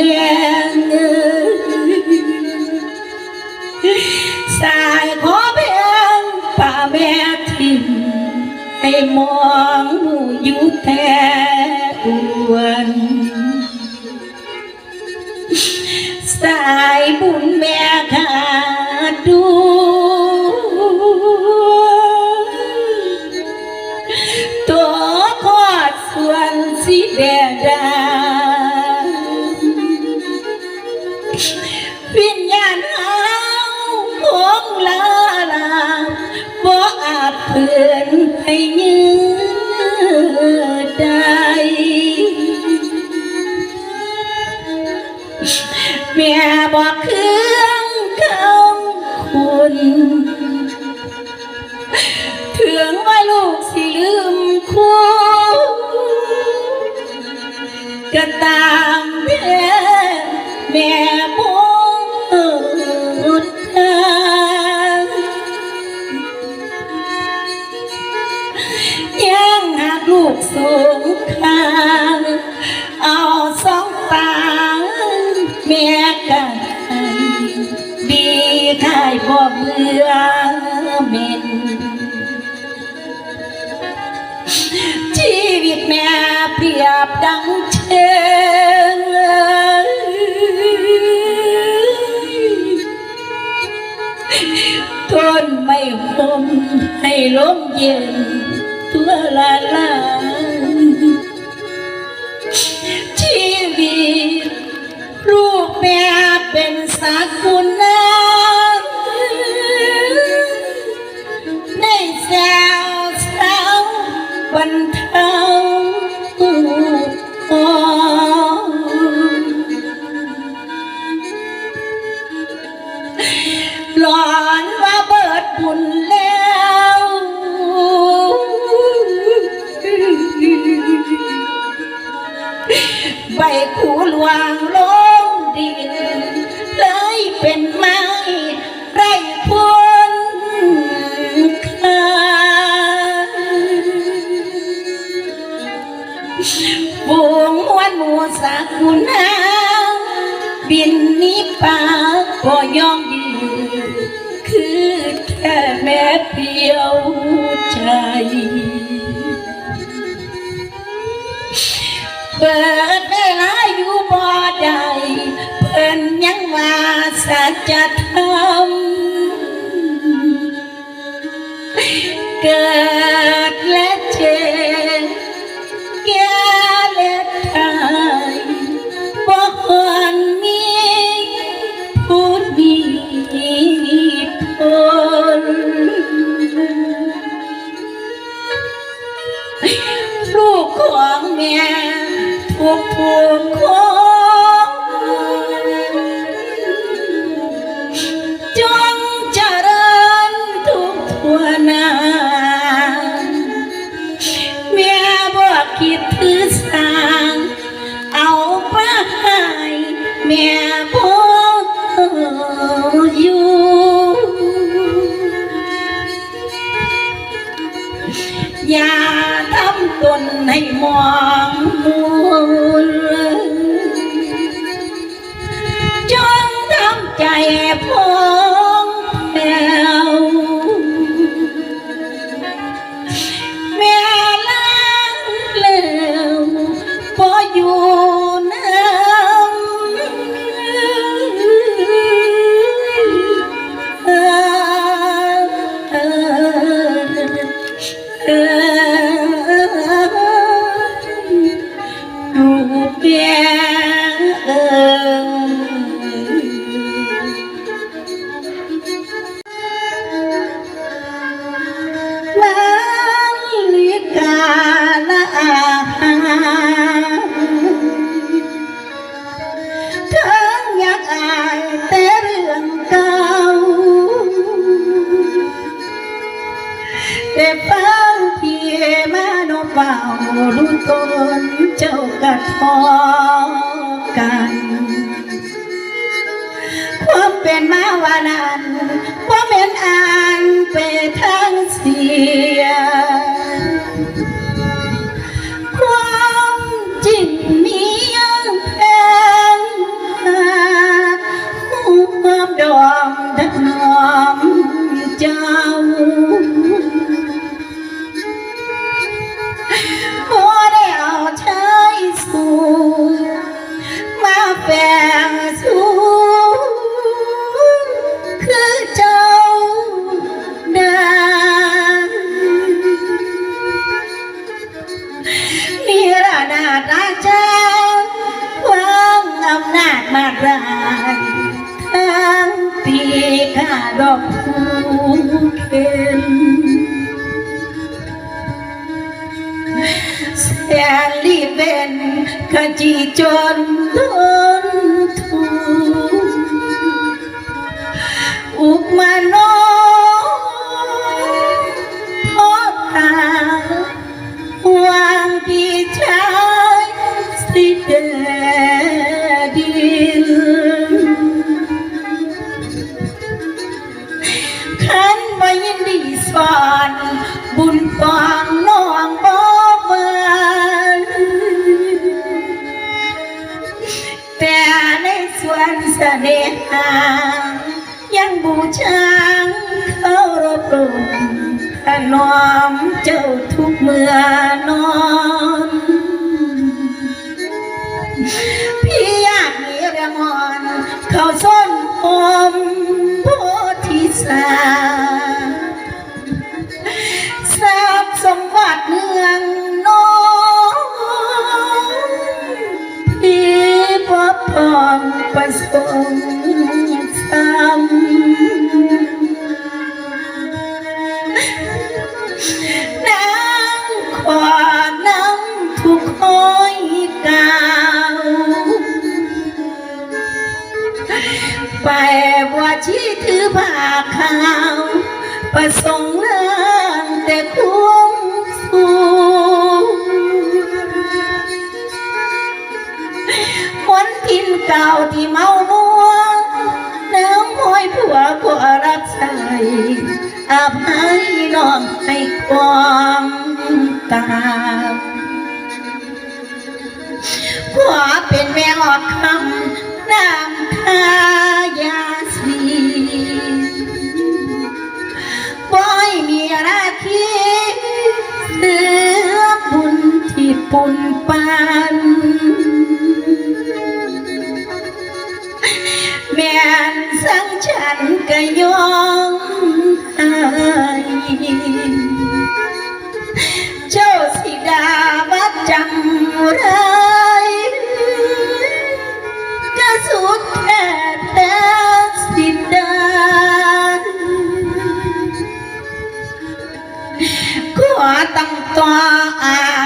แดงสายขอเพียงป่าแม่ทิมให้มองหนูอยู่แท้ นให้ยืดได้แม่บอกคือ ยังหากลูกสูงคางเอาสองตาแม่กันดีทายบ่เบื่อเม็นชีวิตแม่เปรียบดังเช่นทนไม่ห่มให้ล้มเย็น ละลาชีวิตลูกแม่เป็นสักคุณนะในแซวเศร้าบันเทาหลอนว่าเบิดบุญแล้ ใบคูหลวงลงดิน เลยเป็นไม้ไรคุณค่าบวงมวนหมูสักคุณนาบินนี้ป่าก็ยอมยืนคือแค่แม่เพียว แม่ทุกทุกคนจงเจริญทุกทั่วหน้าแม่บอกคิดถือสางเอาไปให้แม่บอกอยู่อย่าทำตนให้มอ เจ้ากระทอกัน ความเป็นมาวานันว่าเป็ ดอกผู้เข็นแสนลีเป็นขจีจนทนทุกอุกมาโนพ วนเสน่หายังบูชาเขารบกลุ่มถนอมเจ้าทุกเมื่อนอน พี่อยากมีเรื่องอน เขาส้นอมโพธิสาท ไปว่าชี้ถือผ้าขาว ประสงค์เรื่องแต่คุ้มสูคนทินเก่าที่เมามัวน้ำห้อยผัวก็รับใส่อภัยน้องให้ความตามขวาเป็นแมวออกคำ ก็ย้อมไายเจ้าสิดาบัดจังไรก็สุดแท้แต่สิดาขอตั้งตัวอา